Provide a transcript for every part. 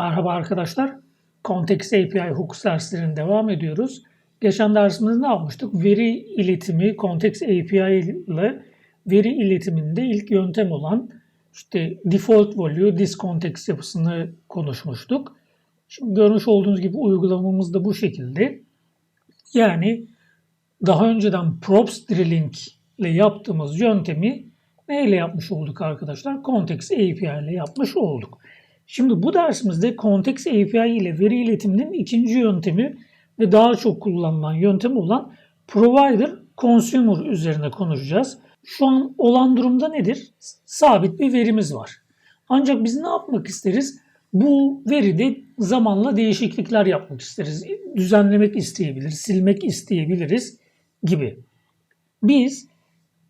Merhaba arkadaşlar. Context API hukuk derslerine devam ediyoruz. Geçen dersimizde ne yapmıştık? Veri iletimi, Context API ile veri iletiminde ilk yöntem olan işte default value, discontext yapısını konuşmuştuk. Şimdi görmüş olduğunuz gibi uygulamamız da bu şekilde. Yani daha önceden props drilling ile yaptığımız yöntemi neyle yapmış olduk arkadaşlar? Context API ile yapmış olduk. Şimdi bu dersimizde Context API ile veri iletiminin ikinci yöntemi ve daha çok kullanılan yöntem olan Provider Consumer üzerine konuşacağız. Şu an olan durumda nedir? Sabit bir verimiz var. Ancak biz ne yapmak isteriz? Bu veride zamanla değişiklikler yapmak isteriz. Düzenlemek isteyebiliriz, silmek isteyebiliriz gibi. Biz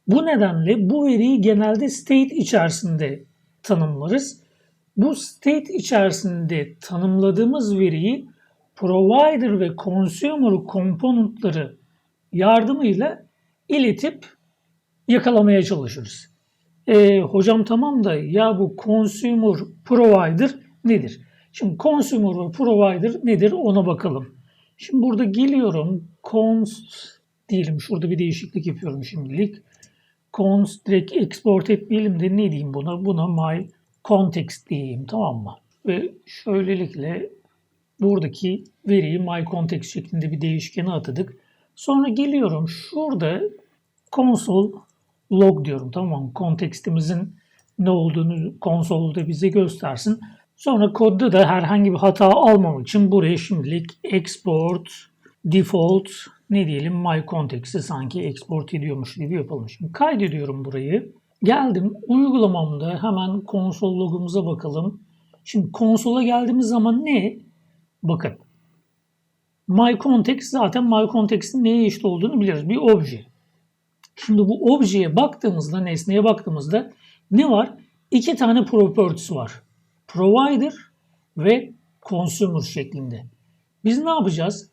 bu nedenle bu veriyi genelde state içerisinde tanımlarız. Bu state içerisinde tanımladığımız veriyi provider ve consumer komponentleri yardımıyla iletip yakalamaya çalışırız. E, hocam tamam da ya bu consumer provider nedir? Şimdi consumer ve provider nedir ona bakalım. Şimdi burada geliyorum const diyelim şurada bir değişiklik yapıyorum şimdilik. Const direkt export etmeyelim de ne diyeyim buna? Buna my context diyeyim tamam mı? Ve şöylelikle buradaki veriyi my context şeklinde bir değişkene atadık. Sonra geliyorum şurada console log diyorum tamam mı? Kontekstimizin ne olduğunu konsolda bize göstersin. Sonra kodda da herhangi bir hata almamak için buraya şimdilik export default ne diyelim my context'i sanki export ediyormuş gibi yapalım. Şimdi kaydediyorum burayı. Geldim uygulamamda hemen konsol logumuza bakalım. Şimdi konsola geldiğimiz zaman ne? Bakın. My context zaten my context'in neye eşit olduğunu biliriz. Bir obje. Şimdi bu objeye baktığımızda, nesneye baktığımızda ne var? İki tane properties var. Provider ve consumer şeklinde. Biz ne yapacağız?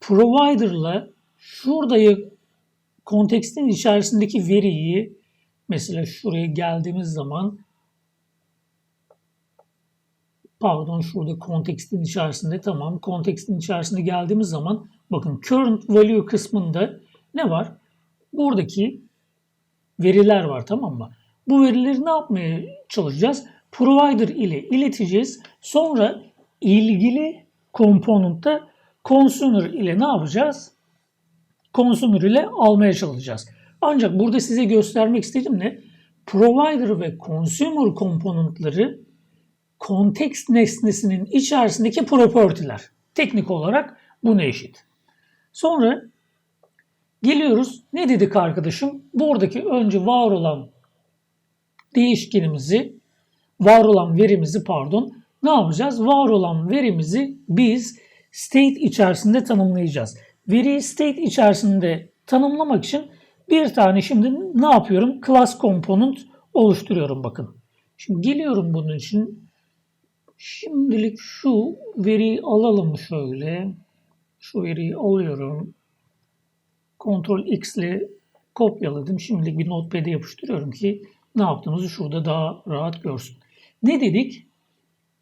Provider'la şuradayı kontekstin içerisindeki veriyi mesela şuraya geldiğimiz zaman pardon şurada kontekstin içerisinde tamam kontekstin içerisinde geldiğimiz zaman bakın current value kısmında ne var? Buradaki veriler var tamam mı? Bu verileri ne yapmaya çalışacağız? Provider ile ileteceğiz. Sonra ilgili komponentte consumer ile ne yapacağız? Consumer ile almaya çalışacağız. Ancak burada size göstermek istediğim ne? Provider ve consumer komponentleri kontekst nesnesinin içerisindeki property'ler. Teknik olarak buna eşit. Sonra geliyoruz. Ne dedik arkadaşım? Buradaki önce var olan değişkenimizi, var olan verimizi pardon, ne yapacağız? Var olan verimizi biz state içerisinde tanımlayacağız. Veriyi state içerisinde tanımlamak için bir tane şimdi ne yapıyorum? Class component oluşturuyorum bakın. Şimdi geliyorum bunun için. Şimdilik şu veriyi alalım şöyle. Şu veriyi alıyorum. Ctrl X ile kopyaladım. Şimdilik bir notepad'e yapıştırıyorum ki ne yaptığımızı şurada daha rahat görsün. Ne dedik?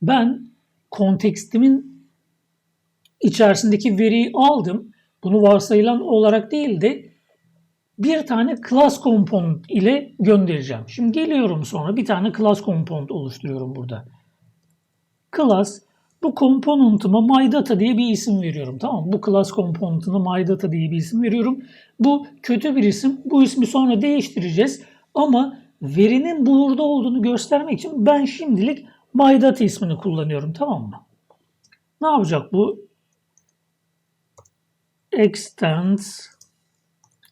Ben kontekstimin içerisindeki veriyi aldım. Bunu varsayılan olarak değil de bir tane class component ile göndereceğim. Şimdi geliyorum sonra bir tane class component oluşturuyorum burada. Class bu komponentıma myData diye bir isim veriyorum. Tamam mı? Bu class komponentine myData diye bir isim veriyorum. Bu kötü bir isim. Bu ismi sonra değiştireceğiz. Ama verinin burada olduğunu göstermek için ben şimdilik myData ismini kullanıyorum. Tamam mı? Ne yapacak bu? Extend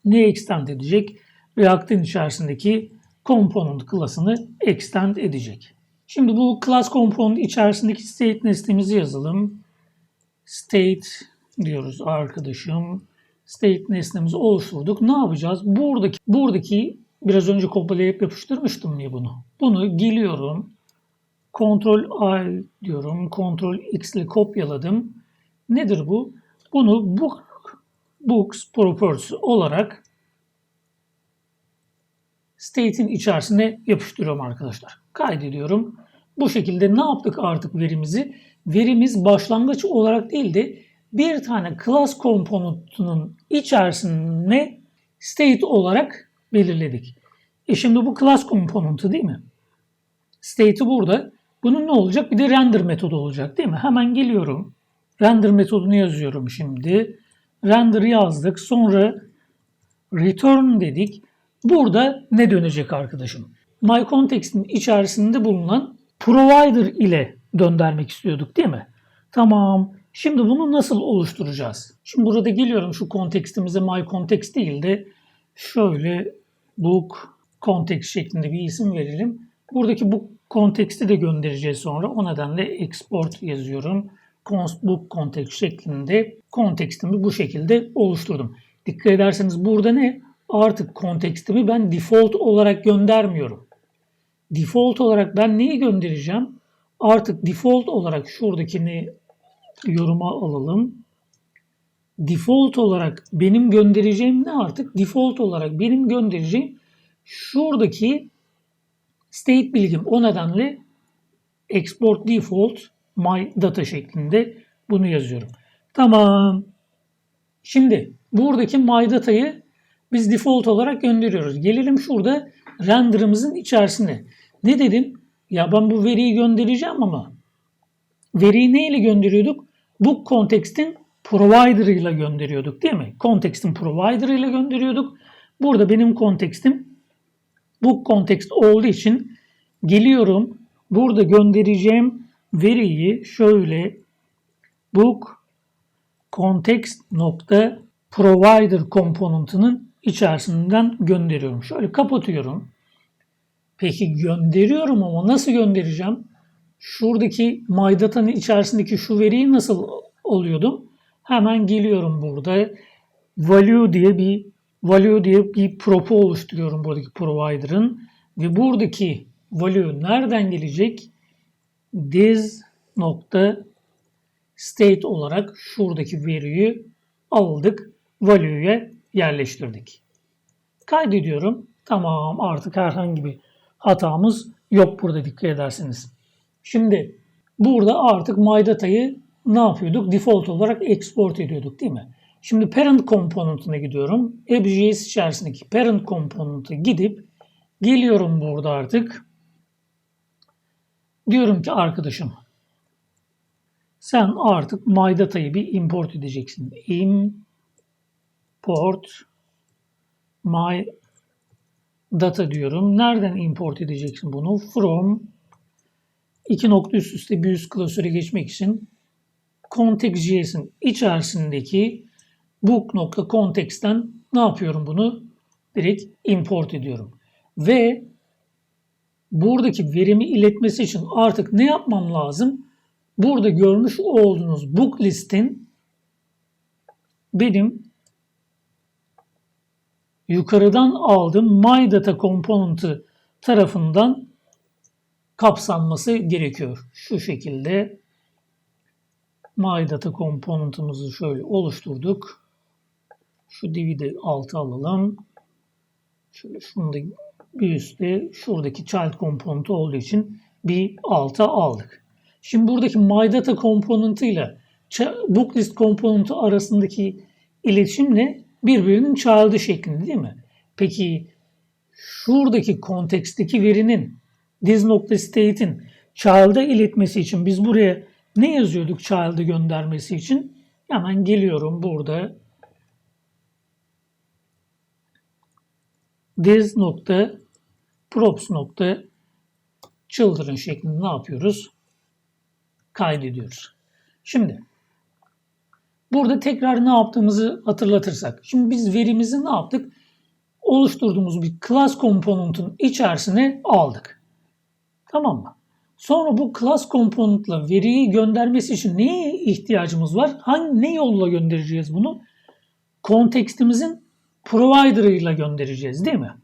ne extend edecek? React'in içerisindeki component klasını extend edecek. Şimdi bu class component içerisindeki state nesnemizi yazalım. State diyoruz arkadaşım. State nesnemizi oluşturduk. Ne yapacağız? Buradaki buradaki biraz önce kopyalayıp yapıştırmıştım ya bunu. Bunu geliyorum. Ctrl I diyorum. Ctrl X ile kopyaladım. Nedir bu? Bunu book, books properties olarak state'in içerisine yapıştırıyorum arkadaşlar. Kaydediyorum. Bu şekilde ne yaptık artık verimizi? verimiz başlangıç olarak değil de bir tane class komponentunun içerisine state olarak belirledik. E şimdi bu class komponentu değil mi? State'i burada. Bunun ne olacak? Bir de render metodu olacak değil mi? Hemen geliyorum. Render metodunu yazıyorum şimdi. Render yazdık. Sonra return dedik. Burada ne dönecek arkadaşım? My Context'in içerisinde bulunan provider ile döndürmek istiyorduk değil mi? Tamam. Şimdi bunu nasıl oluşturacağız? Şimdi burada geliyorum şu kontekstimize my context değil de şöyle book context şeklinde bir isim verelim. Buradaki bu konteksti de göndereceğiz sonra. O nedenle export yazıyorum. Const book context şeklinde kontekstimi bu şekilde oluşturdum. Dikkat ederseniz burada ne? Artık kontekstimi ben default olarak göndermiyorum. Default olarak ben neyi göndereceğim? Artık default olarak şuradakini yoruma alalım. Default olarak benim göndereceğim ne artık? Default olarak benim göndereceğim şuradaki state bilgim. O nedenle export default my data şeklinde bunu yazıyorum. Tamam. Şimdi buradaki my data'yı biz default olarak gönderiyoruz. Gelelim şurada render'ımızın içerisine. Ne dedim? Ya ben bu veriyi göndereceğim ama veriyi neyle gönderiyorduk? Bu kontekstin provider ile gönderiyorduk değil mi? Kontekstin provider ile gönderiyorduk. Burada benim kontekstim bu kontekst olduğu için geliyorum. Burada göndereceğim veriyi şöyle book context nokta provider komponentinin içerisinden gönderiyorum. Şöyle kapatıyorum. Peki gönderiyorum ama nasıl göndereceğim? Şuradaki MyData'nın içerisindeki şu veriyi nasıl oluyordum? Hemen geliyorum burada. Value diye bir value diye bir propo oluşturuyorum buradaki provider'ın ve buradaki value nereden gelecek? This nokta state olarak şuradaki veriyi aldık, value'ya yerleştirdik. Kaydediyorum. Tamam artık herhangi bir hatamız yok burada dikkat edersiniz. Şimdi burada artık MyData'yı ne yapıyorduk? Default olarak export ediyorduk değil mi? Şimdi parent komponentine gidiyorum. AppJS içerisindeki parent komponente gidip geliyorum burada artık. Diyorum ki arkadaşım sen artık MyData'yı bir import edeceksin. Import my data diyorum. Nereden import edeceksin bunu? From iki nokta üst üste bir üst klasöre geçmek için context.js'in içerisindeki book.context'ten ne yapıyorum bunu? Direkt import ediyorum. Ve buradaki verimi iletmesi için artık ne yapmam lazım? Burada görmüş olduğunuz book listin benim yukarıdan aldığım my data komponenti tarafından kapsanması gerekiyor. Şu şekilde my data komponentimizi şöyle oluşturduk. Şu div'i de alta alalım. Şöyle şunu da bir üstte şuradaki child komponenti olduğu için bir alta aldık. Şimdi buradaki MyData komponenti ile booklist komponenti arasındaki iletişimle birbirinin child'ı şeklinde değil mi? Peki şuradaki konteksteki verinin this.state'in child'a iletmesi için biz buraya ne yazıyorduk child'ı göndermesi için? Hemen geliyorum burada this nokta props nokta children şeklinde ne yapıyoruz? Kaydediyoruz. Şimdi burada tekrar ne yaptığımızı hatırlatırsak. Şimdi biz verimizi ne yaptık? Oluşturduğumuz bir class komponentin içerisine aldık. Tamam mı? Sonra bu class komponentla veriyi göndermesi için neye ihtiyacımız var? Hangi ne yolla göndereceğiz bunu? Kontekstimizin provider'ıyla göndereceğiz değil mi?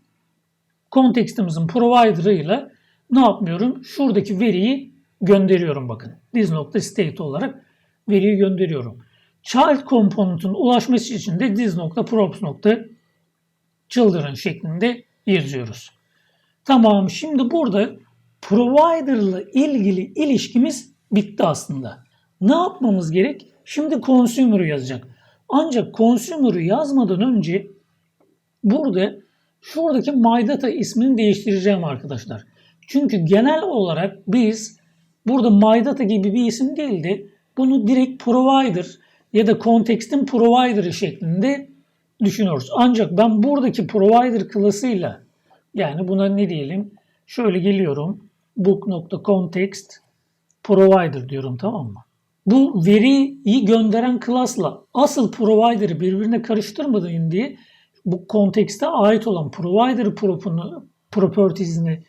Kontekstimizin provider'ıyla ne yapmıyorum? Şuradaki veriyi gönderiyorum bakın. This.state olarak veriyi gönderiyorum. Child komponentin ulaşması için de this.props.children şeklinde yazıyoruz. Tamam şimdi burada provider ile ilgili ilişkimiz bitti aslında. Ne yapmamız gerek? Şimdi consumer'ı yazacak. Ancak consumer'ı yazmadan önce burada şuradaki MyData ismini değiştireceğim arkadaşlar. Çünkü genel olarak biz burada MyData gibi bir isim değil de bunu direkt provider ya da kontextin provider'ı şeklinde düşünüyoruz. Ancak ben buradaki provider klasıyla yani buna ne diyelim? Şöyle geliyorum. book.context provider diyorum tamam mı? Bu veriyi gönderen klasla asıl provider'ı birbirine karıştırmadın diye bu kontekste ait olan provider propunu, properties'ini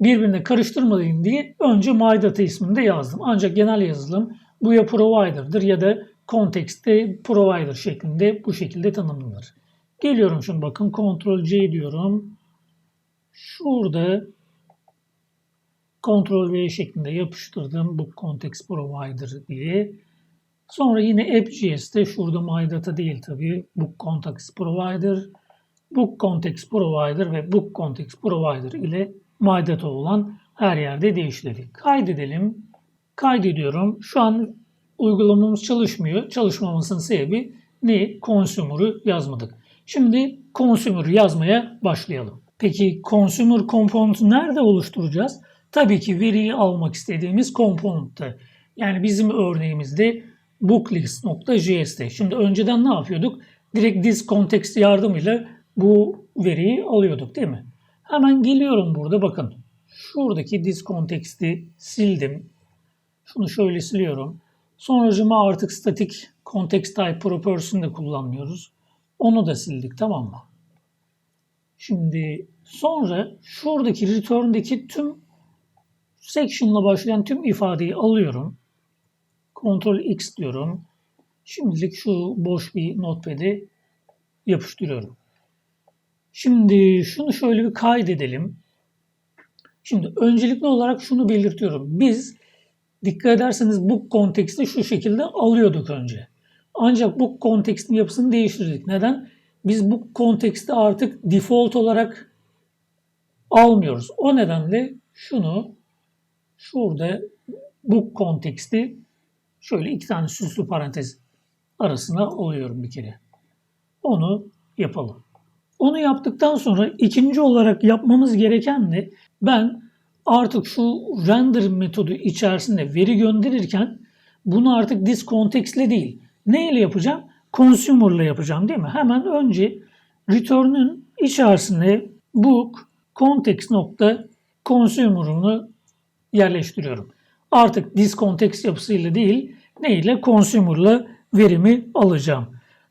birbirine karıştırmadın diye önce MyData ismini de yazdım. Ancak genel yazılım bu ya provider'dır ya da kontekste provider şeklinde bu şekilde tanımlanır. Geliyorum şimdi bakın Ctrl C diyorum. Şurada Ctrl V şeklinde yapıştırdım bu context provider diye. Sonra yine app.js'te şurada MyData değil tabii. Book Context Provider, Book Context Provider ve Book Context Provider ile MyData olan her yerde değiştirdik. Kaydedelim. Kaydediyorum. Şu an uygulamamız çalışmıyor. Çalışmamasının sebebi ne? Consumer'ı yazmadık. Şimdi Consumer'ı yazmaya başlayalım. Peki Consumer Component'ı nerede oluşturacağız? Tabii ki veriyi almak istediğimiz component'te. Yani bizim örneğimizde booklist.js'te. Şimdi önceden ne yapıyorduk? Direkt this context yardımıyla bu veriyi alıyorduk değil mi? Hemen geliyorum burada bakın. Şuradaki this context'i sildim. Şunu şöyle siliyorum. Sonracıma artık static context type property'sini de kullanmıyoruz. Onu da sildik tamam mı? Şimdi sonra şuradaki return'deki tüm section'la başlayan tüm ifadeyi alıyorum. Ctrl X diyorum. Şimdilik şu boş bir notepad'i yapıştırıyorum. Şimdi şunu şöyle bir kaydedelim. Şimdi öncelikli olarak şunu belirtiyorum. Biz dikkat ederseniz bu konteksti şu şekilde alıyorduk önce. Ancak bu kontekstin yapısını değiştirdik. Neden? Biz bu konteksti artık default olarak almıyoruz. O nedenle şunu şurada bu konteksti şöyle iki tane süslü parantez arasına alıyorum bir kere. Onu yapalım. Onu yaptıktan sonra ikinci olarak yapmamız gereken de ben artık şu render metodu içerisinde veri gönderirken bunu artık this context'le değil. Ne ile yapacağım? Consumer ile yapacağım değil mi? Hemen önce return'ün içerisine book context nokta consumer'ını yerleştiriyorum. Artık this context yapısıyla değil ne ile consumer'la verimi alacağım.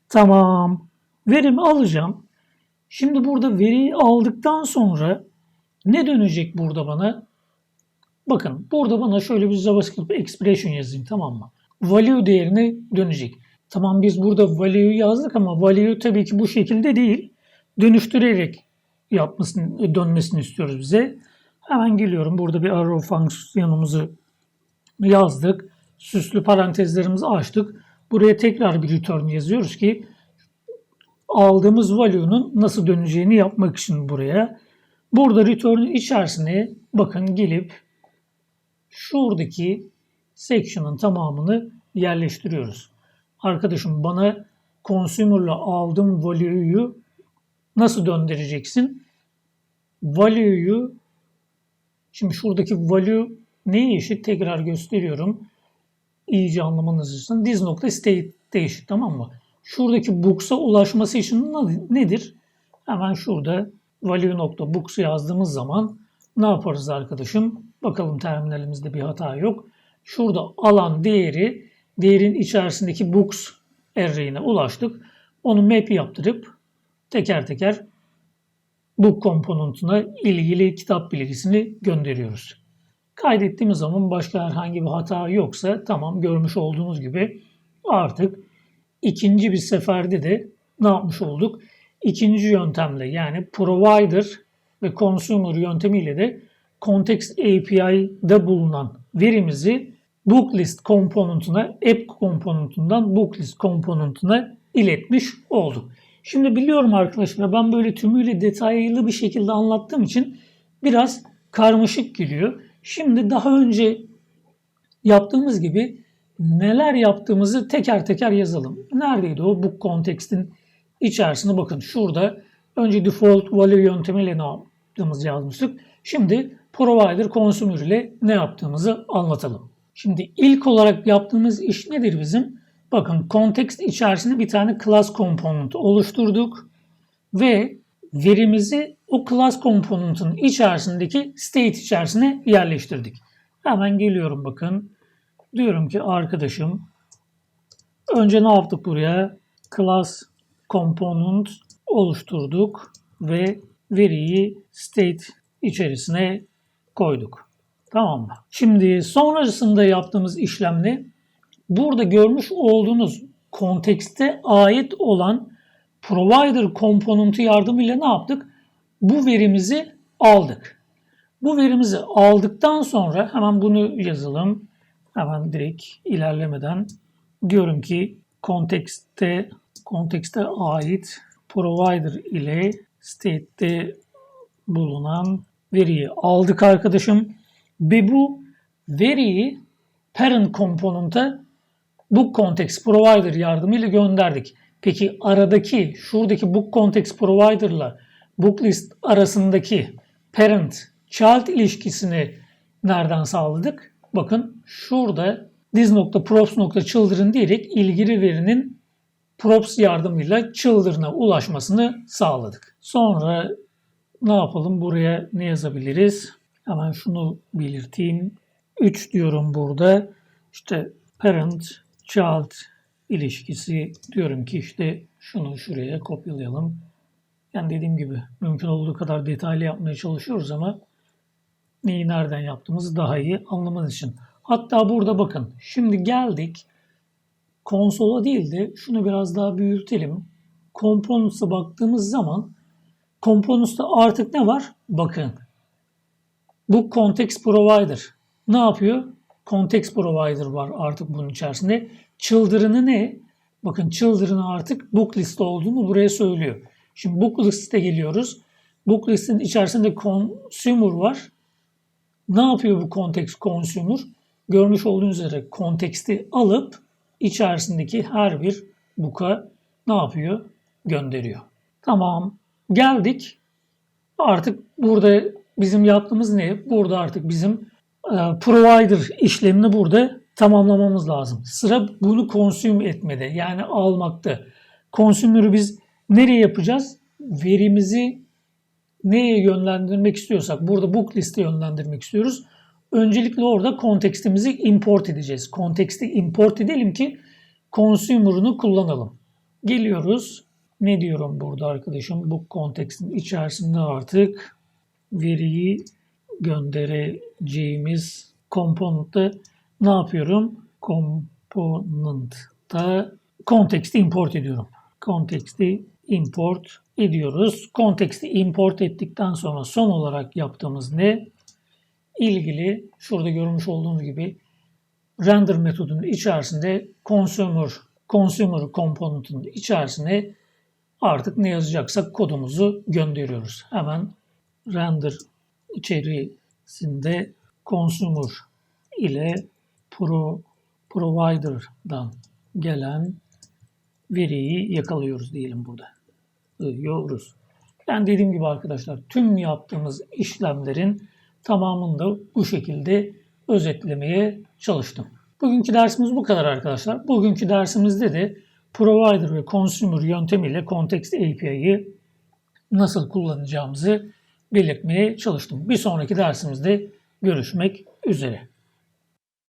Tamam. Verimi alacağım. Şimdi burada veriyi aldıktan sonra ne dönecek burada bana? Bakın burada bana şöyle bir JavaScript expression yazayım tamam mı? Value değerine dönecek. Tamam biz burada value yazdık ama value tabii ki bu şekilde değil. Dönüştürerek yapmasını, dönmesini istiyoruz bize. Hemen geliyorum. Burada bir arrow fonksiyonumuzu yazdık. Süslü parantezlerimizi açtık. Buraya tekrar bir return yazıyoruz ki aldığımız value'nun nasıl döneceğini yapmak için buraya. Burada return'ün içerisine bakın gelip şuradaki section'ın tamamını yerleştiriyoruz. Arkadaşım bana consumer'la aldığım value'yu nasıl döndüreceksin? Value'yu şimdi şuradaki value neye eşit? Tekrar gösteriyorum. İyice anlamanız için. This nokta state eşit tamam mı? Şuradaki books'a ulaşması için nedir? Hemen şurada value nokta books yazdığımız zaman ne yaparız arkadaşım? Bakalım terminalimizde bir hata yok. Şurada alan değeri değerin içerisindeki books array'ine ulaştık. Onu map yaptırıp teker teker book komponentuna ilgili kitap bilgisini gönderiyoruz. Kaydettiğimiz zaman başka herhangi bir hata yoksa tamam görmüş olduğunuz gibi artık ikinci bir seferde de ne yapmış olduk? İkinci yöntemle yani provider ve consumer yöntemiyle de Context API'da bulunan verimizi booklist komponentine, app komponentinden booklist komponentine iletmiş olduk. Şimdi biliyorum arkadaşlar ben böyle tümüyle detaylı bir şekilde anlattığım için biraz karmaşık geliyor. Şimdi daha önce yaptığımız gibi neler yaptığımızı teker teker yazalım. Neredeydi o? Bu kontekstin içerisine bakın. Şurada önce default value yöntemiyle ne yaptığımızı yazmıştık. Şimdi provider consumer ile ne yaptığımızı anlatalım. Şimdi ilk olarak yaptığımız iş nedir bizim? Bakın context içerisinde bir tane class component oluşturduk ve verimizi o class component'ın içerisindeki state içerisine yerleştirdik. Hemen geliyorum bakın. Diyorum ki arkadaşım önce ne yaptık buraya? Class component oluşturduk ve veriyi state içerisine koyduk. Tamam mı? Şimdi sonrasında yaptığımız işlem ne? Burada görmüş olduğunuz kontekste ait olan provider komponenti yardımıyla ne yaptık? Bu verimizi aldık. Bu verimizi aldıktan sonra hemen bunu yazalım. Hemen direkt ilerlemeden diyorum ki kontekste kontekste ait provider ile state'te bulunan veriyi aldık arkadaşım. Ve bu veriyi parent komponente book context provider yardımıyla gönderdik. Peki aradaki şuradaki book context provider ile book list arasındaki parent child ilişkisini nereden sağladık? Bakın şurada this.props.children diyerek ilgili verinin props yardımıyla children'a ulaşmasını sağladık. Sonra ne yapalım? Buraya ne yazabiliriz? Hemen şunu belirteyim. 3 diyorum burada. İşte parent child ilişkisi diyorum ki işte şunu şuraya kopyalayalım. Yani dediğim gibi mümkün olduğu kadar detaylı yapmaya çalışıyoruz ama neyi nereden yaptığımızı daha iyi anlamanız için. Hatta burada bakın şimdi geldik konsola değil de şunu biraz daha büyütelim. Components'a baktığımız zaman Components'ta artık ne var? Bakın. Bu context provider. Ne yapıyor? Context provider var artık bunun içerisinde. Children'ı ne? Bakın children'ı artık book list olduğunu buraya söylüyor. Şimdi book list'e geliyoruz. Book list'in içerisinde consumer var. Ne yapıyor bu context consumer? Görmüş olduğunuz üzere konteksti alıp içerisindeki her bir book'a ne yapıyor? Gönderiyor. Tamam. Geldik. Artık burada bizim yaptığımız ne? Burada artık bizim provider işlemini burada tamamlamamız lazım. Sıra bunu consume etmede yani almakta. Consumer'ı biz nereye yapacağız? Verimizi neye yönlendirmek istiyorsak burada book liste yönlendirmek istiyoruz. Öncelikle orada kontekstimizi import edeceğiz. Konteksti import edelim ki consumer'ını kullanalım. Geliyoruz. Ne diyorum burada arkadaşım? Bu kontekstin içerisinde artık veriyi göndereceğimiz komponentte ne yapıyorum? Komponentta konteksti import ediyorum. Konteksti import ediyoruz. Konteksti import ettikten sonra son olarak yaptığımız ne? İlgili şurada görmüş olduğunuz gibi render metodunun içerisinde consumer consumer komponentinin içerisine artık ne yazacaksak kodumuzu gönderiyoruz. Hemen render içerisinde consumer ile pro, provider'dan gelen veriyi yakalıyoruz diyelim burada. Yiyoruz. Yani dediğim gibi arkadaşlar tüm yaptığımız işlemlerin tamamını da bu şekilde özetlemeye çalıştım. Bugünkü dersimiz bu kadar arkadaşlar. Bugünkü dersimizde de provider ve consumer yöntemiyle context API'yi nasıl kullanacağımızı belirtmeye çalıştım. Bir sonraki dersimizde görüşmek üzere.